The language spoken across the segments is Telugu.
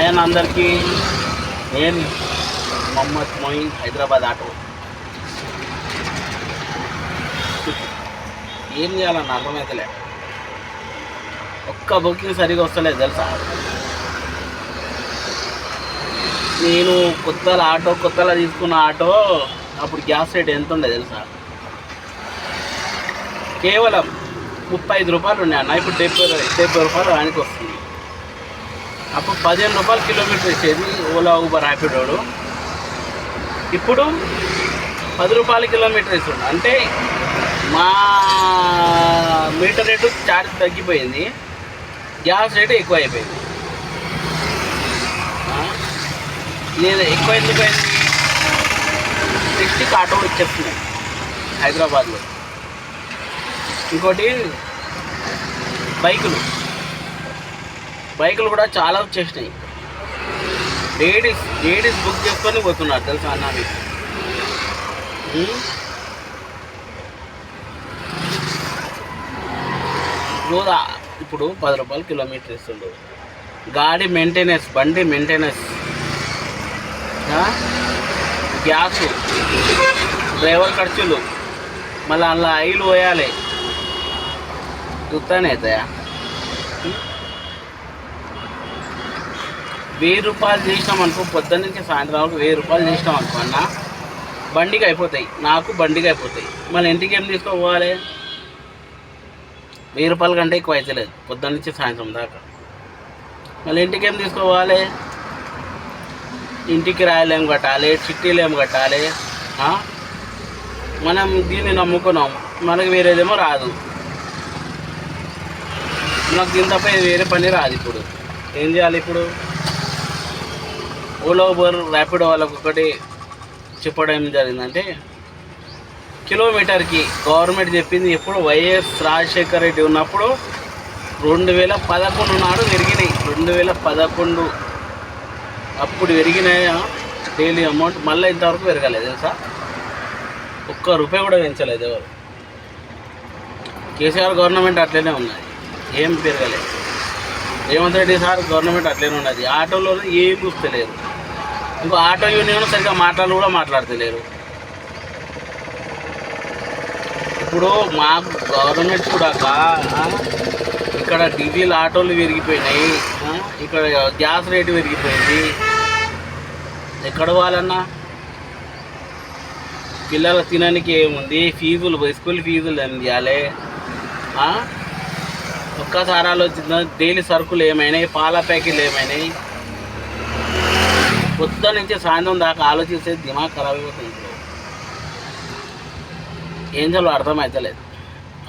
ఆయన అందరికీ నేను మొహమ్మద్ మొయిన్ హైదరాబాద్ ఆటో. ఏం చేయాలన్న అర్థమైతలే. ఒక్క బుకింగ్ సరిగా వస్తలేదు తెలుసా? నేను కొత్తల ఆటో కొత్తలో తీసుకున్న ఆటో అప్పుడు గ్యాస్ రేట్ ఎంత ఉండే తెలుసా? కేవలం ముప్పై ఐదు రూపాయలు ఉండే అన్న. ఇప్పుడు డెబ్బై డెబ్బై రూపాయలు ఆయనకి వస్తుంది అప్పుడు పదిహేను రూపాయలు కిలోమీటర్ ఇచ్చేది ఓలా ఊబర్ ర్యాపిడోడు ఇప్పుడు పది రూపాయల కిలోమీటర్ ఇస్తుంది అంటే మా మీటర్ రేటు ఛార్జ్ తగ్గిపోయింది. గ్యాస్ రేటు ఎక్కువ అయిపోయింది నేను ఎక్కువ ఎందుకు అయింది? సిక్స్టీకి ఆటో వచ్చేస్తున్నాయి హైదరాబాద్లో. ఇంకోటి బైకులు. బైకులు కూడా చాలా వచ్చేసినాయి. లేడీస్ లేడీస్ బుక్ చేసుకొని పోతున్నారు తెలుసా అన్న మీకు? రోజు ఇప్పుడు పది రూపాయలు కిలోమీటర్ ఇస్తుండు. గాడి మెయింటెనెన్స్ బండి మెయింటెనెన్స్. గ్యాస్. డ్రైవర్ ఖర్చులు. మళ్ళీ అందులో ఆయిల్ పోయాలి. చూస్తానే అవుతాయా వెయ్యి రూపాయలు చేసినాం అనుకో పొద్దున్న నుంచి సాయంత్రం వరకు వెయ్యి రూపాయలు చేసినాం అనుకో అన్న బండికి అయిపోతాయి. నాకు బండికి అయిపోతాయి. మళ్ళీ ఇంటికి ఏం తీసుకోపోవాలి? వెయ్యి రూపాయల కంటే ఎక్కువ అవుతలేదు పొద్దున్న నుంచి సాయంత్రం దాకా. మళ్ళీ ఇంటికి ఏం తీసుకోవాలి ఇంటికి రాయలేం కట్టాలి? చిట్టీలు ఏం కట్టాలి? మనం దీన్ని నమ్ముకున్నాం. మనకి వేరేదేమో రాదు. నాకు దీని తప్ప వేరే పని రాదు ఇప్పుడు. ఏం చేయాలి ఇప్పుడు? ఓలా ఊబర్ ర్యాపిడో వాళ్ళకి ఒకటి చెప్పడం ఏం జరిగిందంటే కిలోమీటర్కి గవర్నమెంట్ చెప్పింది ఎప్పుడు వైఎస్ రాజశేఖర రెడ్డి ఉన్నప్పుడు రెండు వేల పదకొండు నాడు పెరిగినాయి. రెండు వేల పదకొండు అప్పుడు పెరిగిన డైలీ అమౌంట్ మళ్ళీ ఇంతవరకు పెరగలేదు తెలుసా? ఒక్క రూపాయి కూడా పెంచలేదు ఎవరు. కేసీఆర్ గవర్నమెంట్ అట్లనే ఉన్నది. ఏం పెరగలేదు. రేవంత్ రెడ్డి సార్ గవర్నమెంట్ అట్లనే ఉన్నది. ఆటోలో ఏం చూస్తలేదు ఇంకో ఆటో యూనియన్ సరిగ్గా మాట్లాడాలి కూడా మాట్లాడతలేరు. ఇప్పుడు మాకు గవర్నమెంట్ కూడా ఇక్కడ డీజిల్ ఆటోలు పెరిగిపోయినాయి ఇక్కడ గ్యాస్ రేటు పెరిగిపోయింది ఎక్కడ పోవాలన్నా? పిల్లలు తినడానికి ఏముంది? ఫీజులు స్కూల్ ఫీజులు ఏం చేయాలి ఒక్కసారి ఆలోచించిన డైలీ సరుకులు ఏమైనాయి? పాల ప్యాకెట్లు ఏమైనాయి? పొద్దున్న నుంచి సాయంత్రం దాకా ఆలోచిస్తే దిమాగ్ ఖరాబ్ అయిపోతుంది ఏం చేయాలో అర్థమవుతలేదు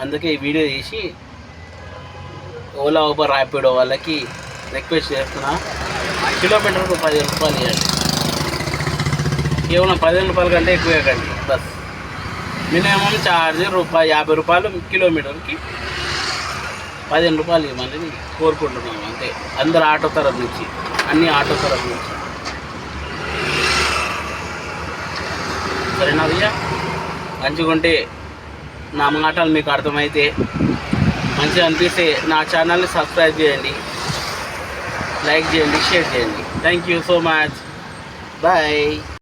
అందుకే ఈ వీడియో తీసి ఓలా ఊబర్ ర్యాపిడో వాళ్ళకి రిక్వెస్ట్ చేస్తున్నా. కిలోమీటర్కు పదిహేను రూపాయలు ఇవ్వండి. కేవలం పదిహేను రూపాయల కంటే ఎక్కువ ఇవ్వకండి. బస్. మినిమం ఛార్జ్ రూపాయి యాభై రూపాయలు కిలోమీటర్కి పదిహేను రూపాయలు ఇవ్వమని కోరుకుంటున్నాము అంతే. అందరు ఆటో తరఫు నుంచి అన్ని ఆటో తరఫు నుంచి. సరేనా భయ్యా? మంచిగా నా మాటలు మీకు అర్థమైతే మంచిగా అనిపిస్తే నా ఛానల్ని సబ్స్క్రైబ్ చేయండి లైక్ చేయండి షేర్ చేయండి. Thank you so much bye